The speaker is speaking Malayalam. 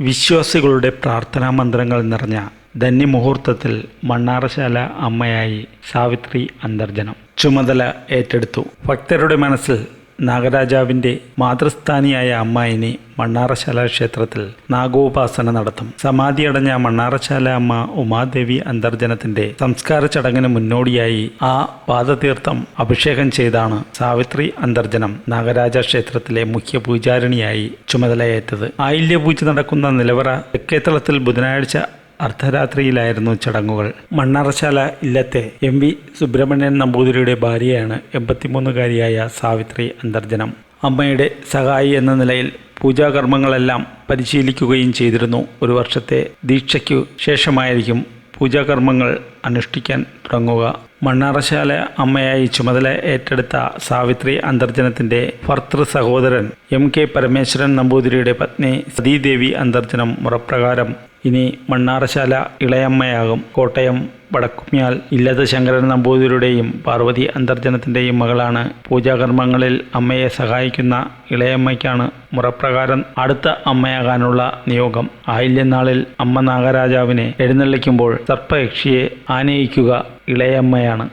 വിശ്വാസികളുടെ പ്രാർത്ഥനാ മന്ത്രങ്ങൾ നിറഞ്ഞ ധന്യമുഹൂർത്തത്തിൽ മണ്ണാറശാല അമ്മയായി സാവിത്രി അന്തർജനം. ചുമതല ഏറ്റെടുത്തു. ഭക്തരുടെ മനസ്സിൽ നാഗരാജാവിന്റെ മാതൃസ്ഥാനിയായ അമ്മായിനി മണ്ണാറശാല ക്ഷേത്രത്തിൽ നാഗോപാസന നടത്തും. സമാധിയടഞ്ഞ മണ്ണാറശാല അമ്മ ഉമാദേവി അന്തർജനത്തിന്റെ സംസ്കാര ചടങ്ങിന് മുന്നോടിയായി ആ പാദതീർത്ഥം അഭിഷേകം ചെയ്താണ് സാവിത്രി അന്തർജനം നാഗരാജ ക്ഷേത്രത്തിലെ മുഖ്യ പൂജാരിണിയായി ചുമതലയേറ്റത്. ആയില്യപൂജ നടക്കുന്ന നിലവറ തെക്കേത്തളത്തിൽ ബുധനാഴ്ച അർദ്ധരാത്രിയിലായിരുന്നു ചടങ്ങുകൾ. മണ്ണറശാല ഇല്ലത്തെ എം വി സുബ്രഹ്മണ്യൻ നമ്പൂതിരിയുടെ ഭാര്യയാണ് എൺപത്തിമൂന്നുകാരിയായ സാവിത്രി അന്തർജനം. അമ്മയുടെ സഹായി എന്ന നിലയിൽ പൂജാകർമ്മങ്ങളെല്ലാം പരിശീലിക്കുകയും ചെയ്തിരുന്നു. ഒരു വർഷത്തെ ദീക്ഷയ്ക്കു ശേഷമായിരിക്കും പൂജാകർമ്മങ്ങൾ അനുഷ്ഠിക്കാൻ തുടങ്ങുക. മണ്ണാറശാല അമ്മയായി ചുമതല ഏറ്റെടുത്ത സാവിത്രി അന്തർജനത്തിന്റെ ഭർത്തൃ സഹോദരൻ എം കെ പരമേശ്വരൻ നമ്പൂതിരിയുടെ പത്നി സതീദേവി അന്തർജനം മുറപ്രകാരം ഇനി മണ്ണാറശാല ഇളയമ്മയാകും. കോട്ടയം വടക്കുമ്യാൽ ഇല്ലത് ശങ്കരൻ നമ്പൂതിരിയുടെയും പാർവതി അന്തർജനത്തിന്റെയും മകളാണ്. പൂജാകർമ്മങ്ങളിൽ അമ്മയെ സഹായിക്കുന്ന ഇളയമ്മയ്ക്കാണ് മുറപ്രകാരം അടുത്ത അമ്മയാകാനുള്ള നിയോഗം. ആയില്യനാളിൽ അമ്മ നാഗരാജാവിനെ എഴുന്നള്ളിക്കുമ്പോൾ സർപ്പയക്ഷിയെ ആനയിക്കുക ഇളയമ്മയാണ്.